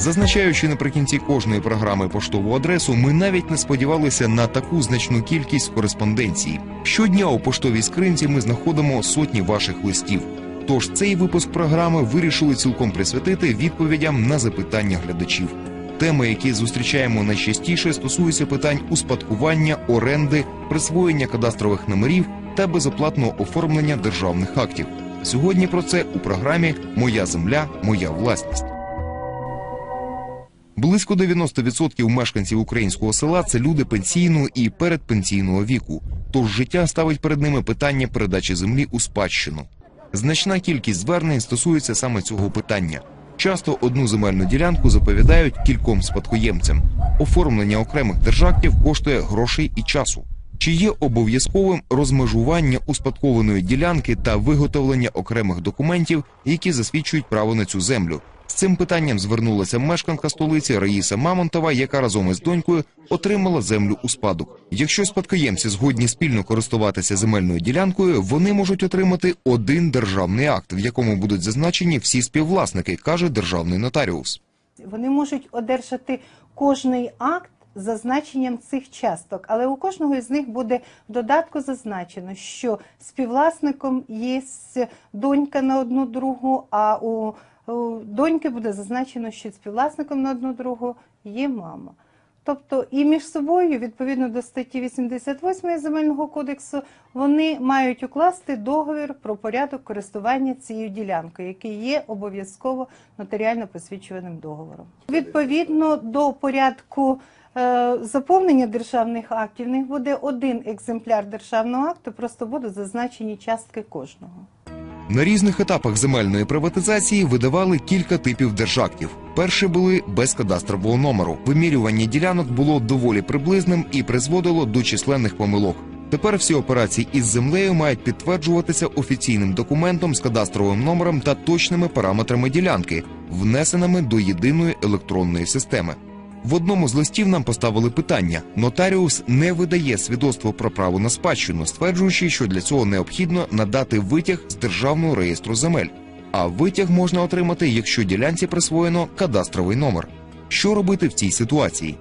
Зазначаючи наприкінці кожної програми поштову адресу, ми навіть не сподівалися на таку значну кількість кореспонденції. Щодня у поштовій скринці ми знаходимо сотні ваших листів. Тож цей випуск програми вирішили цілком присвятити відповідям на запитання глядачів. Теми, які зустрічаємо найчастіше, стосуються питань успадкування, оренди, присвоєння кадастрових номерів та безоплатного оформлення державних актів. Сьогодні про це у програмі Моя земля, моя власність. Близько 90% мешканців українського села це люди пенсійного і передпенсійного віку. Тож життя ставить перед ними питання передачі землі у спадщину. Значна кількість звернень стосується саме цього питання. Часто одну земельну ділянку заповідають кільком спадкоємцям. Оформлення окремих держактів коштує грошей і часу. Чи є обов'язковим розмежування успадкованої ділянки та виготовлення окремих документів, які засвідчують право на цю землю? З цим питанням звернулася мешканка столиці Раїса Мамонтова, яка разом із донькою отримала землю у спадок. Якщо спадкоємці згодні спільно користуватися земельною ділянкою, вони можуть отримати один державний акт, в якому будуть зазначені всі співвласники, каже державний нотаріус. Вони можуть одержати кожний акт з зазначенням цих часток, але у кожного із них буде в додатку зазначено, що співвласником є донька на одну другу, а у доньки буде зазначено, що співвласником на одну другу є мама. Тобто і між собою, відповідно до статті 88 Земельного кодексу, вони мають укласти договір про порядок користування цією ділянкою, який є обов'язково нотаріально посвідчуваним договором. Відповідно до порядку е, заповнення державних актів, в них буде один екземпляр державного акту, просто будуть зазначені частки кожного. На різних етапах земельної приватизації видавали кілька типів держактів. Перші були без кадастрового номеру. Вимірювання ділянок було доволі приблизним і призводило до численних помилок. Тепер всі операції із землею мають підтверджуватися офіційним документом з кадастровим номером та точними параметрами ділянки, внесеними до єдиної електронної системи. В одному з листів нам поставили питання: нотаріус не видає свідоцтво про право на спадщину, стверджуючи, що для цього необхідно надати витяг з державного реєстру земель. А витяг можна отримати, якщо ділянці присвоєно кадастровий номер. Що робити в цій ситуації?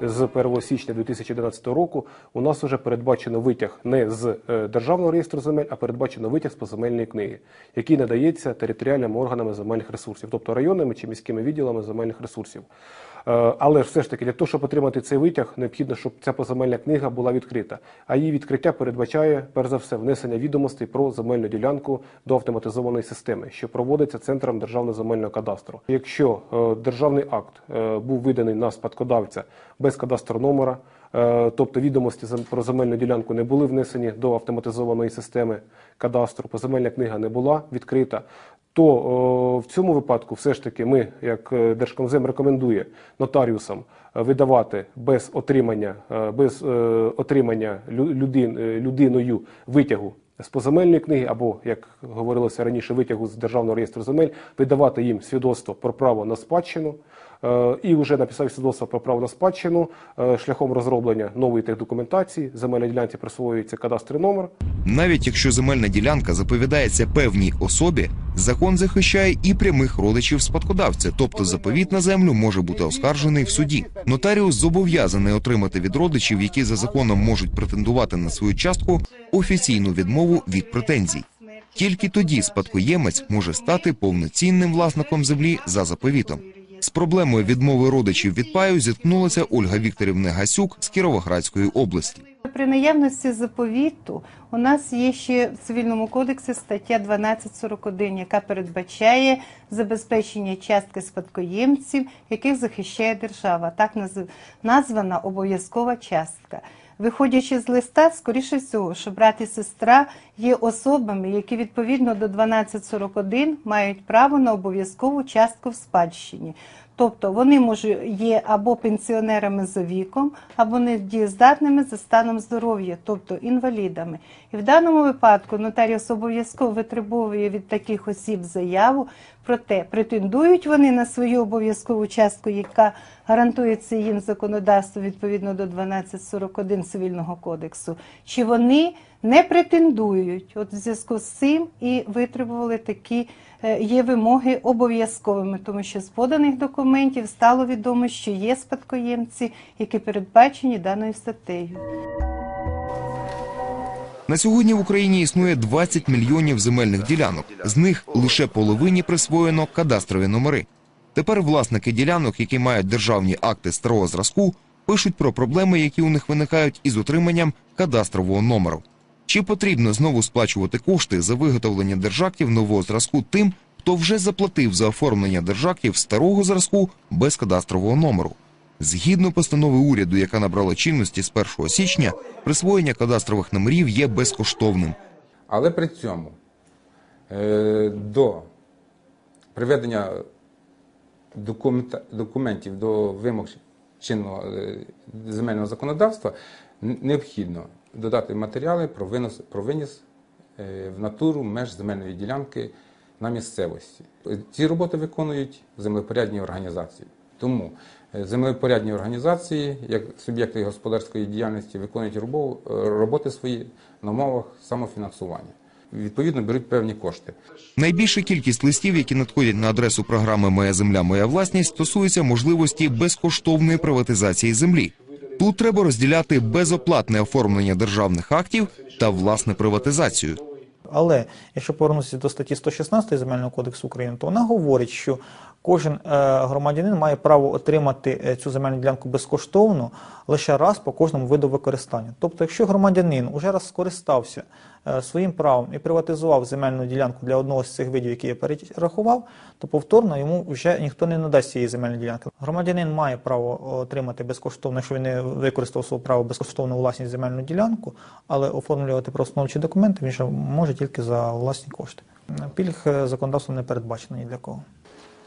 з 1 січня 2011 року у нас вже передбачено витяг не з е, державного реєстру земель, а передбачено витяг з поземельної книги, який надається територіальними органами земельних ресурсів, тобто районними чи міськими відділами земельних ресурсів. Е, Але все ж таки для того, щоб отримати цей витяг, необхідно, щоб ця поземельна книга була відкрита. А її відкриття передбачає перш за все внесення відомостей про земельну ділянку до автоматизованої системи, що проводиться центром державного земельного кадастру. Якщо е, державний акт е, був виданий на спадкодавця без кадастру номера, тобто відомості про земельну ділянку не були внесені до автоматизованої системи кадастру, поземельна книга не була відкрита, то о, в цьому випадку все ж таки ми, як е, Держкомзем рекомендує нотаріусам е, видавати без отримання, е, без е, отримання лю- людин, е, людиною витягу з поземельної книги, або, як говорилося раніше, витягу з Державного реєстру земель, видавати їм свідоцтво про право на спадщину. Е, І вже написав свідоцтво про право на спадщину е, шляхом розроблення нової техдокументації, земельній ділянці присвоюється кадастровий номер, Навіть якщо земельна ділянка заповідається певній особі, закон захищає і прямих родичів спадкодавця, тобто заповіт на землю може бути оскаржений в суді. Нотаріус зобов'язаний отримати від родичів, які за законом можуть претендувати на свою частку, офіційну відмову від претензій. Тільки тоді спадкоємець може стати повноцінним власником землі за заповітом. З проблемою відмови родичів від паю зіткнулася Ольга Вікторівна Гасюк з Кіровоградської області. При наявності заповіту у нас є ще в цивільному кодексі стаття 1241, яка передбачає забезпечення частки спадкоємців, яких захищає держава. Так назв- названа обов'язкова частка. Виходячи з листа, скоріше всього, що брат і сестра є особами, які відповідно до 1241 мають право на обов'язкову частку в спадщині. Тобто вони може є або пенсіонерами за віком, або недієздатними за станом здоров'я, тобто інвалідами. І в даному випадку нотаріус обов'язково витребовує від таких осіб заяву Проте претендують вони на свою обов'язкову частку, яка гарантується їм законодавством відповідно до 1241 цивільного кодексу, чи вони не претендують. От в зв'язку з цим і витребували такі е, є вимоги обов'язковими, тому що з поданих документів стало відомо, що є спадкоємці, які передбачені даною статтею. На сьогодні в Україні існує 20 мільйонів земельних ділянок. З них лише половині присвоєно кадастрові номери. Тепер власники ділянок, які мають державні акти старого зразку, пишуть про проблеми, які у них виникають із отриманням кадастрового номеру. Чи потрібно знову сплачувати кошти за виготовлення держактів нового зразку тим, хто вже заплатив за оформлення держактів старого зразку без кадастрового номеру? Згідно постанови уряду, яка набрала чинності з 1 січня, присвоєння кадастрових номерів є безкоштовним. Але при цьому е, до приведення документів до вимог чинного е, земельного законодавства необхідно додати матеріали про, винос, про виніс е, в натуру меж земельної ділянки на місцевості. Ці роботи виконують землепорядні організації. Тому е, землепорядні організації, як суб'єкти господарської діяльності, виконують е, роботи свої на умовах самофінансування. Відповідно, беруть певні кошти. Найбільша кількість листів, які надходять на адресу програми Моя земля, моя власність, стосується можливості безкоштовної приватизації землі. Тут треба розділяти безоплатне оформлення державних актів та власне приватизацію. Але якщо повернутися до статті 116 Земельного кодексу України, то вона говорить, що кожен е, громадянин має право отримати е, цю земельну ділянку безкоштовно лише раз по кожному виду використання. Тобто, якщо громадянин уже раз скористався е, своїм правом і приватизував земельну ділянку для одного з цих видів, які я перерахував, то повторно йому вже ніхто не надасть цієї земельної ділянки. Громадянин має право отримати безкоштовно, якщо він не використав своє право безкоштовно власність земельну ділянку, але оформлювати простановчі документи він ще може тільки за власні кошти. Пільг законодавством не передбачено ні для кого.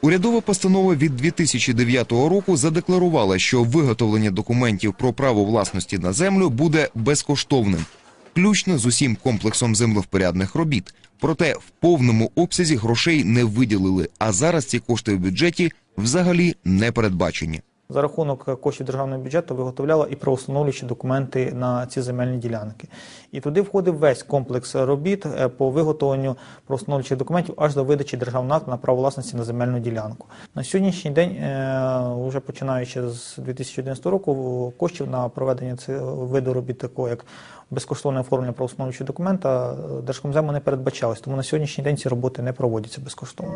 Урядова постанова від 2009 року задекларувала, що виготовлення документів про право власності на землю буде безкоштовним, включно з усім комплексом землевпорядних робіт. Проте в повному обсязі грошей не виділили, а зараз ці кошти в бюджеті взагалі не передбачені. За рахунок коштів державного бюджету виготовляла і правоустановлюючі документи на ці земельні ділянки. І туди входив весь комплекс робіт е, по виготовленню правоустановлюючих документів аж до видачі державного акту на право власності на земельну ділянку. На сьогоднішній день, е, вже починаючи з 2011 року, коштів на проведення цього виду робіт, такого як безкоштовне оформлення правоустановлюючого документа, е, Держкомзему не передбачалось. Тому на сьогоднішній день ці роботи не проводяться безкоштовно.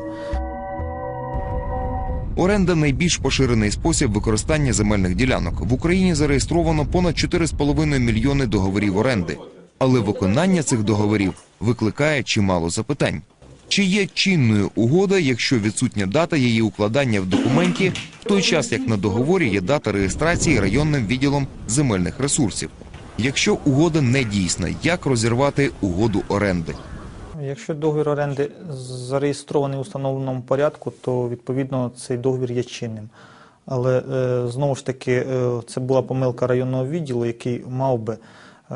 Оренда найбільш поширений спосіб використання земельних ділянок. В Україні зареєстровано понад 4,5 мільйони договорів оренди. Але виконання цих договорів викликає чимало запитань. Чи є чинною угода, якщо відсутня дата її укладання в документі, в той час як на договорі є дата реєстрації районним відділом земельних ресурсів? Якщо угода не дійсна, як розірвати угоду оренди? Якщо договір оренди зареєстрований у встановленому порядку, то відповідно цей договір є чинним. Але е, знову ж таки, е, це була помилка районного відділу, який мав би, е,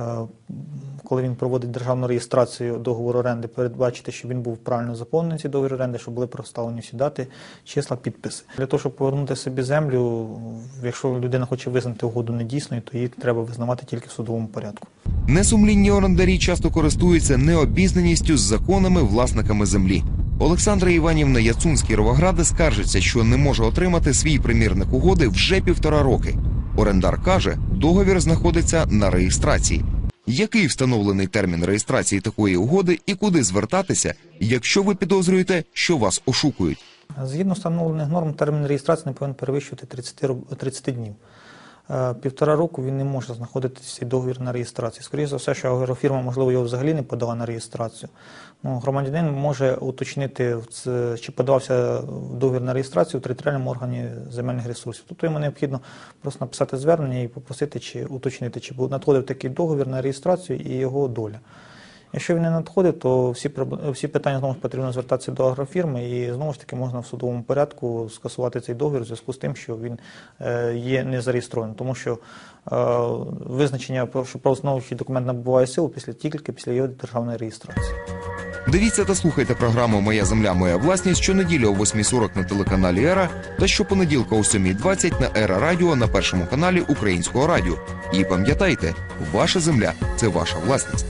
коли він проводить державну реєстрацію договору оренди, передбачити, щоб він був правильно заповнений цей договір оренди, щоб були проставлені всі дати, числа, підписи. Для того, щоб повернути собі землю, якщо людина хоче визнати угоду недійсною, то її треба визнавати тільки в судовому порядку. Несумлінні орендарі часто користуються необізнаністю з законами власниками землі. Олександра Іванівна Яцун з Кіровограда скаржиться, що не може отримати свій примірник угоди вже півтора роки. Орендар каже, договір знаходиться на реєстрації. Який встановлений термін реєстрації такої угоди і куди звертатися, якщо ви підозрюєте, що вас ошукують? Згідно встановлених норм, термін реєстрації не повинен перевищувати 30, роб- 30 днів. Е, Півтора року він не може знаходитися цей договір на реєстрації. Скоріше за все, що агрофірма, можливо, його взагалі не подала на реєстрацію. Ну, громадянин може уточнити, чи подавався договір на реєстрацію в територіальному органі земельних ресурсів. Тобто йому необхідно просто написати звернення і попросити, чи уточнити, чи надходив такий договір на реєстрацію і його доля. Якщо він не надходить, то всі всі питання знову ж потрібно звертатися до агрофірми, і знову ж таки можна в судовому порядку скасувати цей договір в зв'язку з тим, що він е, є не зареєстрованим, тому що е, визначення, про- що правоустановчий документ набуває силу після тільки після його державної реєстрації. Дивіться та слухайте програму Моя земля, моя власність щонеділі о 8.40 на телеканалі Ера та щопонеділка о 7.20 на Ера Радіо на першому каналі Українського радіо. І пам'ятайте, ваша земля це ваша власність.